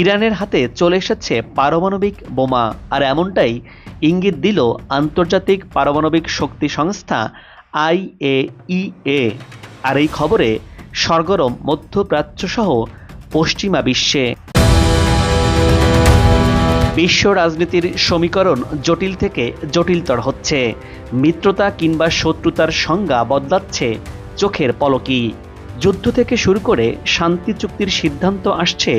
ইরানের হাতে চলে এসেছে পারমাণবিক বোমা, আর এমনটাই ইঙ্গিত দিল আন্তর্জাতিক পারমাণবিক শক্তি সংস্থা আইএইএ। আর এই খবরে সরগরম মধ্যপ্রাচ্য সহ পশ্চিমা বিশ্বে। বিশ্ব রাজনীতির সমীকরণ জটিল থেকে জটিলতর হচ্ছে। মিত্রতা কিংবা শত্রুতার সংজ্ঞা বদলাচ্ছে চোখের পলকি যুদ্ধ থেকে শুরু করে শান্তি চুক্তির সিদ্ধান্ত আসছে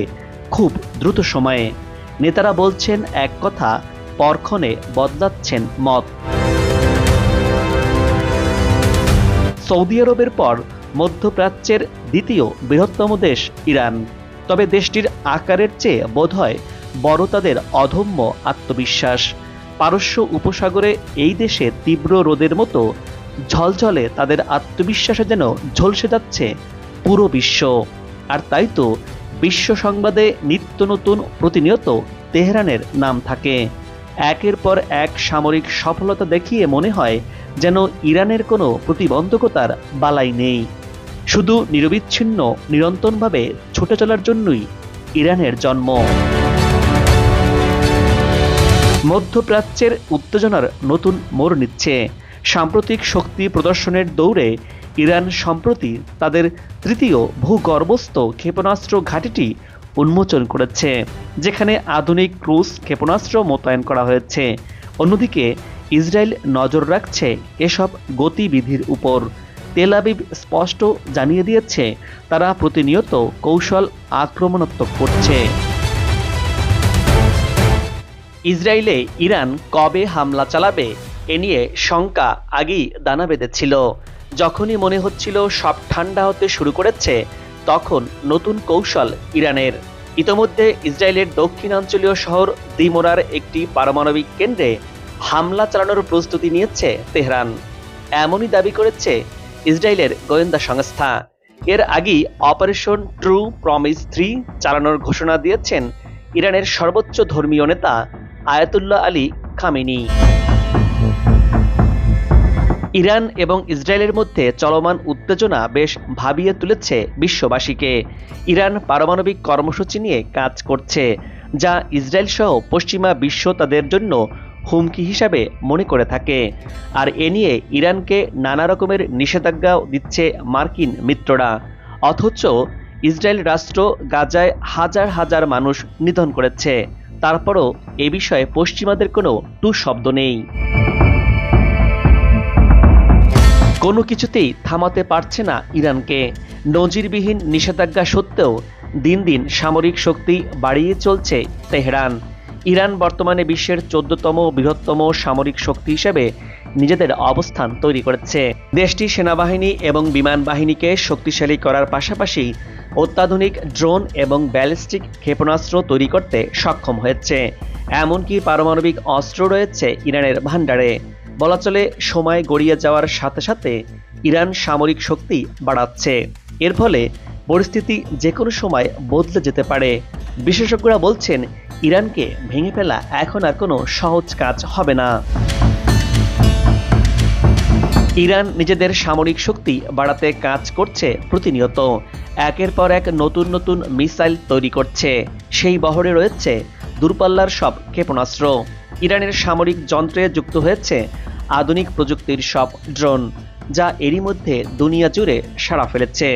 খুব দ্রুত সময়ে নেতারা বলছেন এক কথা, পরক্ষণে বদলাচ্ছেন মত। সৌদি আরবের পর মধ্যপ্রাচ্যের দ্বিতীয় বৃহত্তম দেশ ইরান। তবে দেশটির আকারের চেয়ে বোধহয় বড় তাদের অধম্য আত্মবিশ্বাস। পারস্য উপসাগরে এই দেশে তীব্র রোদের মতো ঝলঝলে তাদের আত্মবিশ্বাসে যেন ঝলসে যাচ্ছে পুরো বিশ্ব। আর তাই তো বিশ্ব সংবাদে নিত্য নতুন প্রতিনিয়ত তেহরানের নাম থাকে। একের পর এক সামরিক সফলতা দেখিয়ে মনে হয় যেন ইরানের কোনো প্রতিবন্ধকতার বালাই নেই। শুধু নিরবিচ্ছিন্ন, নিরন্তরভাবে ছুটে চলার জন্যই ইরানের জন্ম। মধ্যপ্রাচ্যের উত্তেজনার নতুন মোড় নিচ্ছে। সাম্প্রতিক শক্তি প্রদর্শনের দৌড়ে ইরান সম্প্রতি তাদের তৃতীয় ভূগর্ভস্থ ক্ষেপণাস্ত্র ঘাঁটিটি উন্মোচন করেছে, যেখানে আধুনিক ক্রুজ ক্ষেপণাস্ত্র মোতায়েন করা হয়েছে। অন্যদিকে, ইসরায়েল নজর রাখছে এসব গতিবিধির উপর। তেল আবিব স্পষ্ট জানিয়ে দিয়েছে, তারা প্রতিনিয়ত কৌশল আক্রমণাত্মক করছে। ইসরায়েলে ইরান কবে হামলা চালাবে এ নিয়ে শঙ্কা আগেই দানা বেঁধেছিল। যখনই মনে হচ্ছিল সব ঠান্ডা হতে শুরু করেছে, তখন নতুন কৌশল ইরানের। ইতোমধ্যে ইসরায়েলের দক্ষিণাঞ্চলীয় শহর দিমোরার একটি পারমাণবিক কেন্দ্রে হামলা চালানোর প্রস্তুতি নিয়েছে তেহরান। এমনই দাবি করেছে ইসরায়েলের গোয়েন্দা সংস্থা। এর আগেই অপারেশন ট্রু প্রমিস থ্রি চালানোর ঘোষণা দিয়েছেন ইরানের সর্বোচ্চ ধর্মীয় নেতা আয়াতুল্লাহ আলী খামেনি। ইরান এবং ইসরায়েলের মধ্যে চলমান উত্তেজনা বেশ ভাবিয়ে তুলেছে বিশ্ববাসীকে। ইরান পারমাণবিক কর্মসূচি নিয়ে কাজ করছে, যা ইসরায়েল সহ পশ্চিমা বিশ্ব তাদের জন্য হুমকি হিসাবে মনে করে থাকে। আর এ নিয়ে ইরানকে নানা রকমের নিষেধাজ্ঞাও দিচ্ছে মার্কিন মিত্ররা। অথচ ইসরায়েল রাষ্ট্র গাজায় হাজার হাজার মানুষ নিধন করেছে। তারপরও এ বিষয়ে পশ্চিমাদের কোনো টু শব্দ নেই। কোনো কিছুতেই থামাতে পারছে না ইরানকে। নজিরবিহীন নিষেধাজ্ঞা সত্ত্বেও দিন দিন সামরিক শক্তি বাড়িয়ে চলছে তেহরান। ইরান বর্তমানে বিশ্বের চোদ্দতম বৃহত্তম সামরিক শক্তি হিসেবে নিজেদের অবস্থান তৈরি করেছে। দেশটি সেনাবাহিনী এবং বিমান বাহিনীকে শক্তিশালী করার পাশাপাশি অত্যাধুনিক ড্রোন এবং ব্যালিস্টিক ক্ষেপণাস্ত্র তৈরি করতে সক্ষম হয়েছে। এমনকি পারমাণবিক অস্ত্র রয়েছে ইরানের ভাণ্ডারে। বলা চলে সময় গড়িয়ে যাওয়ার সাথে সাথে ইরান সামরিক শক্তি বাড়াচ্ছে। এর ফলে পরিস্থিতি যে কোনো সময় বদলে যেতে পারে। বিশেষজ্ঞরা বলছেন, ইরানকে ভেঙে ফেলা এখন আর কোনো সহজ কাজ হবে না। ইরান নিজেদের সামরিক শক্তি বাড়াতে কাজ করছে প্রতিনিয়ত। একের পর এক নতুন নতুন মিসাইল তৈরি করছে। সেই বহরে রয়েছে দূরপাল্লার সব ক্ষেপণাস্ত্র। ইরানের সামরিক যন্ত্রে যুক্ত হয়েছে আধুনিক প্রযুক্তির সব ড্রোন, যা এরই মধ্যে দুনিয়া জুড়ে সাড়া ফেলেছে।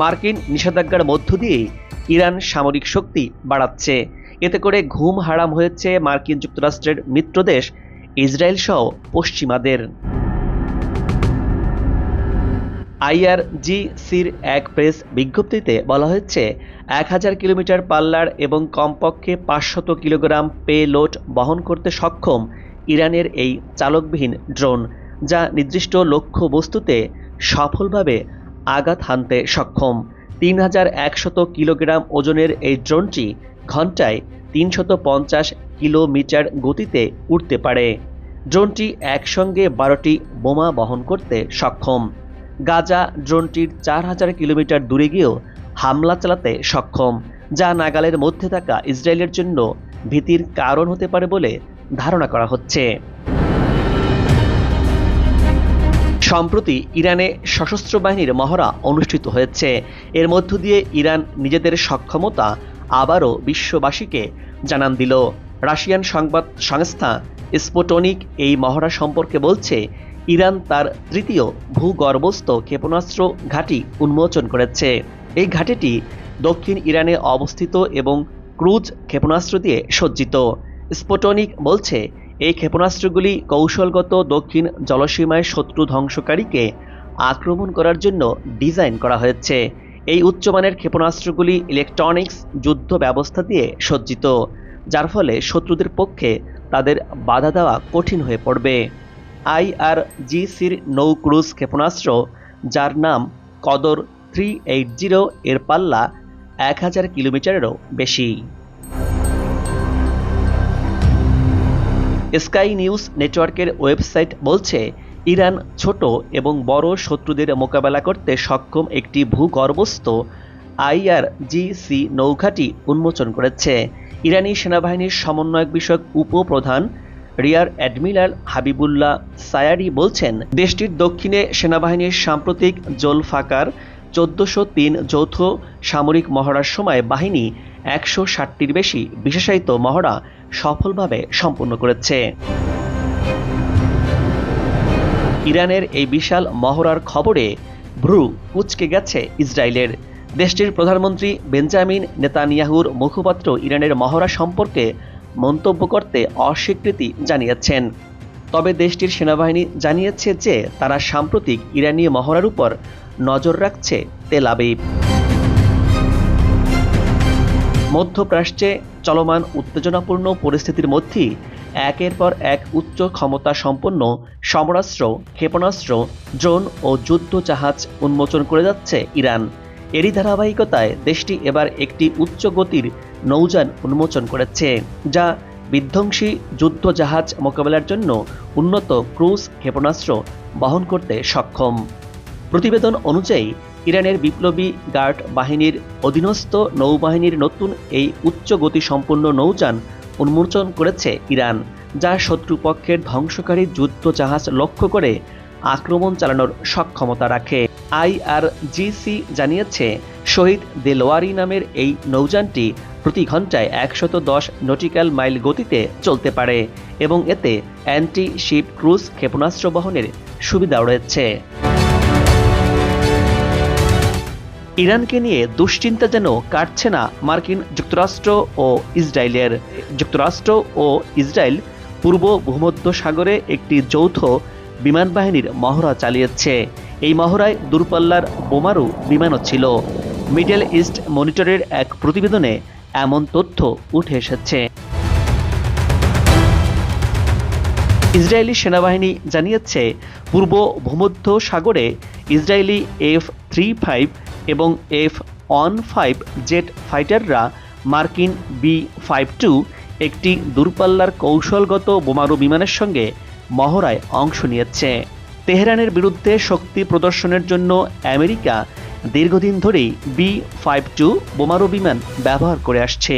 মার্কিন নিষেধাজ্ঞার মধ্য দিয়ে ইরান সামরিক শক্তি বাড়াচ্ছে। এতে করে ঘুম হারাম হয়েছে মার্কিন যুক্তরাষ্ট্রের মিত্রদেশ ইসরায়েল সহ পশ্চিমাদের। আইআরজিসির এক প্রেস বিজ্ঞপ্তিতে বলা হয়েছে, এক হাজার কিলোমিটার পাল্লার এবং কমপক্ষে পাঁচশত কিলোগ্রাম পে লোড বহন করতে সক্ষম ইরানের এই চালকবিহীন ড্রোন, যা নির্দিষ্ট লক্ষ্য বস্তুতে সফলভাবে আঘাত হানতে সক্ষম। তিন হাজার একশত কিলোগ্রাম ওজনের এই ড্রোনটি ঘন্টায় তিনশত পঞ্চাশ কিলোমিটার গতিতে উঠতে পারে। ড্রোনটি একসঙ্গে বারোটি বোমা বহন করতে সক্ষম। গাজা ড্রোনটির চার হাজার কিলোমিটার দূরে গিয়েও হামলা চালাতে সক্ষম, যা নাগালের মধ্যে থাকা ইসরায়েলের জন্য ভীতির কারণ হতে পারে বলে ধারণা করা হচ্ছে। সম্প্রতি ইরানে সশস্ত্র বাহিনীর মহড়া অনুষ্ঠিত হয়েছে। এর মধ্য দিয়ে ইরান নিজেদের সক্ষমতা আবারও বিশ্ববাসীকে জানান দিল। রাশিয়ান সংবাদ সংস্থা স্পোটনিক এই মহড়া সম্পর্কে বলছে ইরান তার তৃতীয় ভূগর্ভস্থ ক্ষেপণাস্ত্র ঘাঁটি উন্মোচন করেছে। এই ঘাঁটিটি দক্ষিণ ইরানে অবস্থিত এবং ক্রুজ ক্ষেপণাস্ত্র দিয়ে সজ্জিত। স্পোটনিক বলছে, এই ক্ষেপণাস্ত্রগুলি কৌশলগত দক্ষিণ জলসীমায় শত্রু ধ্বংসকারীকে আক্রমণ করার জন্য ডিজাইন করা হয়েছে। এই উচ্চমানের ক্ষেপণাস্ত্রগুলি ইলেকট্রনিক্স, যুদ্ধ ব্যবস্থা দিয়ে সজ্জিত, যার ফলে শত্রুদের পক্ষে তাদের বাধা দেওয়া কঠিন হয়ে পড়বে। আইআরজিসির নৌ ক্রুজ ক্ষেপণাস্ত্র, যার নাম কদর থ্রি এইট জিরো, এর পাল্লা এক হাজার কিলোমিটারেরও বেশি। স্কাই নিউজ নেটওয়ার্কের ওয়েবসাইট বলছে, ইরান ছোট এবং বড় শত্রুদের মোকাবেলা করতে সক্ষম একটি ভূগর্ভস্থ আইআরজিসি নৌঘাটি উন্মোচন করেছে। ইরানি সেনাবাহিনীর সমন্বয়ক বিষয়ক উপপ্রধান রিয়ার অ্যাডমিরাল হাবিবুল্লাহ সায়ারি বলছেন, দেশটির দক্ষিণে সেনাবাহিনীর সাম্প্রতিক জোলফাকার চোদ্দশো তিন যৌথ সামরিক মহড়ার সময় বাহিনী একশো ষাটটির বেশি বিশেষায়িত মহড়া সফলভাবে সম্পন্ন করেছে। ইরানের এই বিশাল মহড়ার খবরে ভ্রু কুচকে গেছে ইসরায়েলের। দেশটির প্রধানমন্ত্রী বেঞ্জামিন নেতানিয়াহুর মুখপাত্র ইরানের মহড়া সম্পর্কে মন্তব্য করতে অস্বীকৃতি জানিয়েছেন। তবে দেশটির সেনাবাহিনী জানিয়েছে যে তারা সাম্প্রতিক ইরানি মহড়ার উপর নজর রাখছে তেল আবিব। মধ্যপ্রাচ্যে চলমান উত্তেজনাপূর্ণ পরিস্থিতির মধ্যেই একের পর এক উচ্চ ক্ষমতা সম্পন্ন সমরাস্ত্র, ক্ষেপণাস্ত্র, ড্রোন ও যুদ্ধ জাহাজ উন্মোচন করে যাচ্ছে ইরান। এরই ধারাবাহিকতায় দেশটি এবার একটি উচ্চ গতির নৌযান উন্মোচন করেছে, যা বিধ্বংসী যুদ্ধ জাহাজ মোকাবেলার জন্য উন্নত ক্রুজ ক্ষেপণাস্ত্র বহন করতে সক্ষম। প্রতিবেদন অনুযায়ী, ইরানের বিপ্লবী গার্ড বাহিনীর অধীনস্থ নৌবাহিনীর নতুন এই উচ্চ গতিসম্পন্ন নৌযান উন্মোচন করেছে ইরান, যা শত্রুপক্ষের ধ্বংসকারী যুদ্ধ জাহাজ লক্ষ্য করে আক্রমণ চালানোর সক্ষমতা রাখে। আইআরজিসি জানিয়েছে, শহীদ দেলোয়ারি নামের এই নৌযানটি প্রতি ঘন্টায় একশত দশ নটিক্যাল মাইল গতিতে চলতে পারে এবং এতে অ্যান্টি শিপ ক্রুজ ক্ষেপণাস্ত্র বহনের সুবিধা রয়েছে। ইরানকে নিয়ে দুশ্চিন্তা যেন কাটছে না মার্কিন যুক্তরাষ্ট্র ও ইসরায়েলের। যুক্তরাষ্ট্র ও ইসরায়েল পূর্ব ভূমধ্য সাগরে একটি যৌথ বিমান বাহিনীর মহড়া চালিয়েছে। এই মহড়ায় দূরপাল্লার বোমারু বিমানও ছিল। মিডল ইস্ট মনিটরের এক প্রতিবেদনে এমন তথ্য উঠে এসেছে। ইসরায়েলি সেনাবাহিনী জানিয়েছে, পূর্ব ভূমধ্য সাগরে ইসরায়েলি এফ থ্রি ফাইভ এবং এফ ওয়ান ফাইভ জেট ফাইটাররা মার্কিন বি ফাইভ টু একটি দূরপাল্লার কৌশলগত বোমারু বিমানের সঙ্গে মহড়ায় অংশ নিয়েছে। তেহরানের বিরুদ্ধে শক্তি প্রদর্শনের জন্য আমেরিকা দীর্ঘদিন ধরেই বি ফাইভ টু বোমারু বিমান ব্যবহার করে আসছে।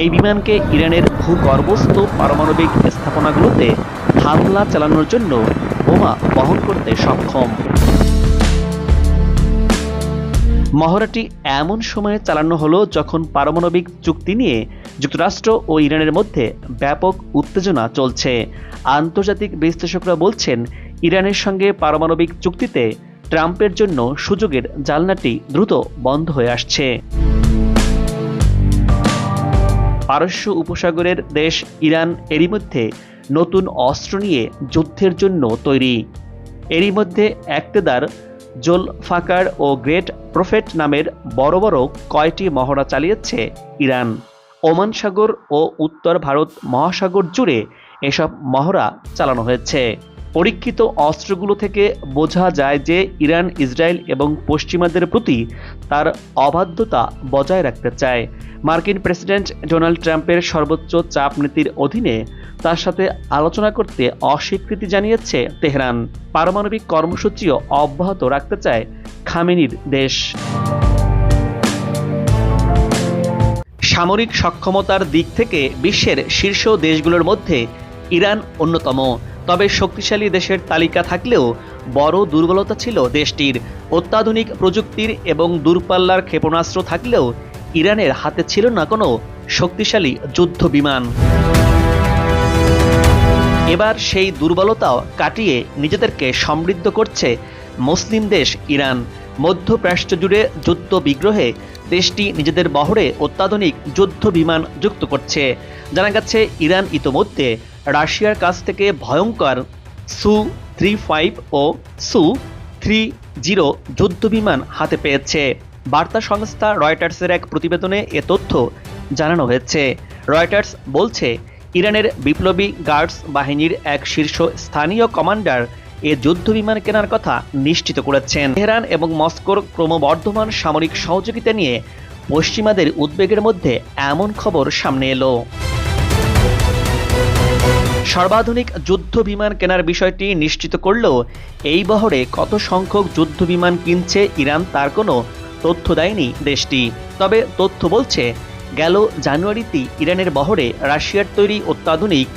এই বিমানকে ইরানের ভূগর্ভস্থ পারমাণবিক স্থাপনাগুলোতে হামলা চালানোর জন্য বোমা বহন করতে সক্ষম। মহড়াটি এমন সময়ে চালানো হলো যখন পারমাণবিক চুক্তি নিয়ে যুক্তরাষ্ট্র ও ইরানের মধ্যে ব্যাপক উত্তেজনা চলছে। আন্তর্জাতিক বিশ্লেষকরা বলছেন, ইরানের সঙ্গে পারমাণবিক চুক্তিতে ট্রাম্পের জন্য সুযোগের জালনাটি দ্রুত বন্ধ হয়ে আসছে। পারস্য উপসাগরের দেশ ইরান এরই মধ্যে নতুন অস্ত্র নিয়ে যুদ্ধের জন্য তৈরি। এরই মধ্যে একটেদার জোলফাকার ও গ্রেট প্রফেট নামের বড় বড় কয়টি মহড়া চালিয়েছে ইরান। ওমান সাগর ও উত্তর ভারত মহাসাগর জুড়ে এসব মহড়া চালানো হয়েছে। পরীক্ষিত অস্ত্রগুলো থেকে বোঝা যায় যে ইরান, ইসরায়েল এবং পশ্চিমাদের প্রতি তার অবাধ্যতা বজায় রাখতে চায়। মার্কিন প্রেসিডেন্ট ডোনাল্ড ট্রাম্পের সর্বোচ্চ চাপ নীতির অধীনে তার সাথে আলোচনা করতে অস্বীকৃতি জানিয়েছে তেহরান। পারমাণবিক কর্মসূচিও অব্যাহত রাখতে চায় খামেনির দেশ। সামরিক সক্ষমতার দিক থেকে বিশ্বের শীর্ষ দেশগুলোর মধ্যে ইরান অন্যতম। তবে শক্তিশালী দেশের তালিকা থাকলেও বড় দুর্বলতা ছিল দেশটির। অত্যাধুনিক প্রযুক্তির এবং দূরপাল্লার ক্ষেপণাস্ত্র থাকলেও ইরানের হাতে ছিল না কোনো শক্তিশালী যুদ্ধ বিমান। এবার সেই দুর্বলতাও কাটিয়ে নিজেদেরকে সমৃদ্ধ করছে মুসলিম দেশ ইরান। মধ্যপ্রাচ্য জুড়ে যুদ্ধ বিগ্রহে দেশটি নিজেদের বহরে অত্যাধুনিক যুদ্ধ বিমান যুক্ত করছে। জানা গেছে, ইরান ইতোমধ্যে রাশিয়ার কাছ থেকে ভয়ঙ্কর সু থ্রি ফাইভ ও সু থ্রি জিরো যুদ্ধ বিমান হাতে পেয়েছে। বার্তা সংস্থা রয়টার্সের এক প্রতিবেদনে এ তথ্য জানানো হয়েছে। রয়টার্স বলছে, ইরানের বিপ্লবী গার্ডস বাহিনীর এক শীর্ষ স্থানীয় কমান্ডার এ যুদ্ধ বিমান কেনার কথা নিশ্চিত করেছেন। তেহরান এবং মস্কোর ক্রমবর্ধমান সামরিক সহযোগিতা নিয়ে পশ্চিমাদের উদ্বেগের মধ্যে এমন খবর সামনে এলো। সর্বাধুনিক যুদ্ধ বিমান কেনার বিষয়টি নিশ্চিত করলেও এই বহরে কত সংখ্যক যুদ্ধ বিমান কিনছে ইরান তার কোনো তথ্য দেয়নি দেশটি। তবে তথ্য বলছে, গেল জানুয়ারিতে ইরানের বহরে রাশিয়ার তৈরি অত্যাধুনিক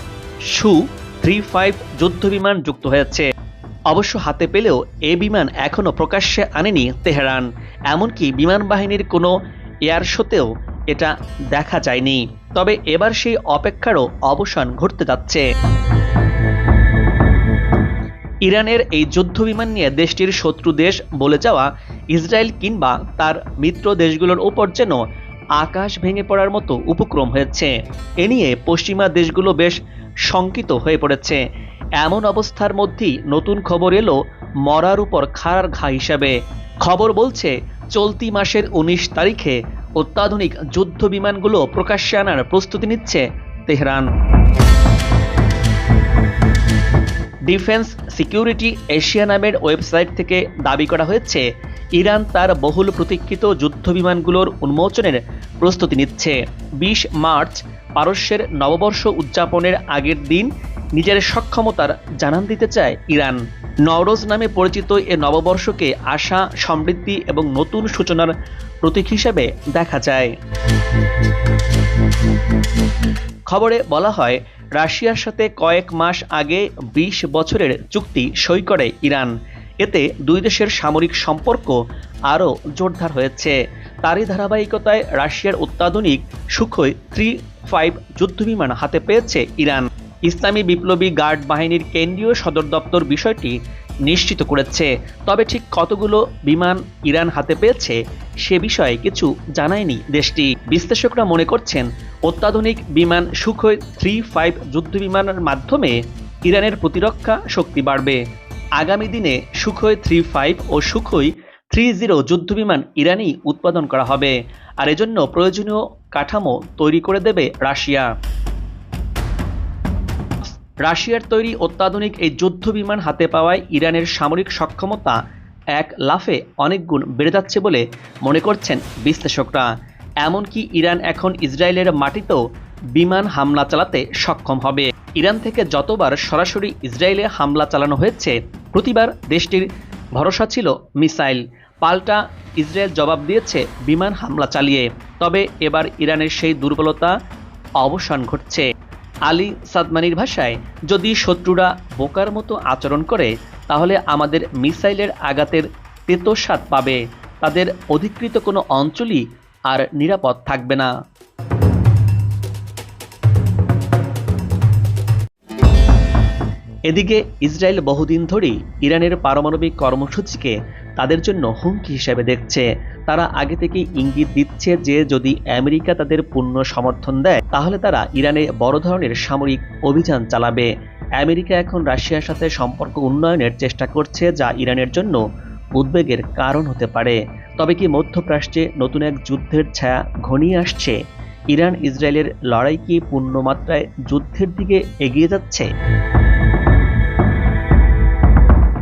সু থ্রি ফাইভ যুদ্ধ বিমান যুক্ত হয়েছে। অবশ্য হাতে পেলেও এ বিমান এখনও প্রকাশ্যে আনেনি তেহরান। এমনকি বিমান বাহিনীর কোনো এয়ার শোতেও এটা দেখা যায়নি। তবে এবার সেই অপেক্ষারও অবসান ঘটতে যাচ্ছে। ইরানের এই যুদ্ধ বিমান নিয়ে দেশটির শত্রু দেশ বলে যাওয়া ইসরায়েল কিংবা তার মিত্র দেশগুলোর ওপর যেন আকাশ ভেঙে পড়ার মতো উপক্রম হয়েছে। এ নিয়ে পশ্চিমা দেশগুলো বেশ শঙ্কিত হয়ে পড়েছে। এমন অবস্থার মধ্যেই নতুন খবর এলো মরার উপর খাড়ার ঘা হিসাবে। খবর বলছে, চলতি মাসের উনিশ তারিখে অত্যাধুনিক যুদ্ধ বিমানগুলো প্রকাশ্যে আনার প্রস্তুতি নিচ্ছে তেহরান। ডিফেন্স সিকিউরিটি এশিয়া নামের ওয়েবসাইট থেকে দাবি করা হয়েছে, ইরান তার বহুল প্রতীক্ষিত যুদ্ধ বিমানগুলোর উন্মোচনের প্রস্তুতি নিচ্ছে। বিশ মার্চ পারস্যের নববর্ষ উদযাপনের আগের দিন নিজের সক্ষমতার জানান দিতে চায় ইরান। নওরোজ নামে পরিচিত এ নববর্ষকে আশা, সমৃদ্ধি এবং নতুন সূচনার প্রতীক হিসেবে দেখা যায়। খবরে বলা হয়, রাশিয়ার সাথে কয়েক মাস আগে ২০ বছরের চুক্তি সই করে ইরান। এতে দুই দেশের সামরিক সম্পর্ক আরও জোরদার হয়েছে। তারই ধারাবাহিকতায় রাশিয়ার অত্যাধুনিক সুখই থ্রি ফাইভ যুদ্ধবিমান হাতে পেয়েছে ইরান। ইসলামী বিপ্লবী গার্ড বাহিনীর কেন্দ্রীয় সদর দপ্তর বিষয়টি নিশ্চিত করেছে। তবে ঠিক কতগুলো বিমান ইরান হাতে পেয়েছে, সে বিষয়ে কিছু জানায়নি দেশটি। বিশ্লেষকরা মনে করছেন, অত্যাধুনিক বিমান সুখই থ্রি ফাইভ যুদ্ধ বিমানের মাধ্যমে ইরানের প্রতিরক্ষা শক্তি বাড়বে। আগামী দিনে সুখই থ্রি ফাইভ ও সুখই থ্রি জিরো যুদ্ধবিমান ইরানেই উৎপাদন করা হবে, আর এজন্য প্রয়োজনীয় কাঠামো তৈরি করে দেবে রাশিয়া। রাশিয়ার তৈরি অত্যাধুনিক এই যুদ্ধ বিমান হাতে পাওয়ায় ইরানের সামরিক সক্ষমতা এক লাফে অনেক গুণ বেড়ে যাচ্ছে বলে মনে করছেন বিশ্লেষকরা। এমনকি ইরান এখন ইসরায়েলের মাটিতেও বিমান হামলা চালাতে সক্ষম হবে। ইরান থেকে যতবার সরাসরি ইসরায়েলে হামলা চালানো হয়েছে, প্রতিবার দেশটির ভরসা ছিল মিসাইল। পাল্টা ইসরায়েল জবাব দিয়েছে বিমান হামলা চালিয়ে। তবে এবার ইরানের সেই দুর্বলতা অবসান ঘটছে। আলী সাদমানির ভাষায়, যদি শত্রুরা বোকার মতো আচরণ করে, তাহলে আমাদের মিসাইলের আঘাতের তেতস্বাদ পাবে। তাদের অধিকৃত কোনো অঞ্চলই আর নিরাপদ থাকবে না। এদিকে ইসরায়েল বহুদিন ধরেই ইরানের পারমাণবিক কর্মসূচিকে তাদের জন্য হুমকি হিসেবে দেখছে। তারা আগে থেকেই ইঙ্গিত দিচ্ছে যে যদি আমেরিকা তাদের পূর্ণ সমর্থন দেয়, তাহলে তারা ইরানে বড় ধরনের সামরিক অভিযান চালাবে। আমেরিকা এখন রাশিয়ার সাথে সম্পর্ক উন্নয়নের চেষ্টা করছে, যা ইরানের জন্য উদ্বেগের কারণ হতে পারে। তবে কি মধ্যপ্রাচ্যে নতুন এক যুদ্ধের ছায়া ঘনিয়ে আসছে? ইরান ইসরায়েলের লড়াই কি পূর্ণমাত্রায় যুদ্ধের দিকে এগিয়ে যাচ্ছে?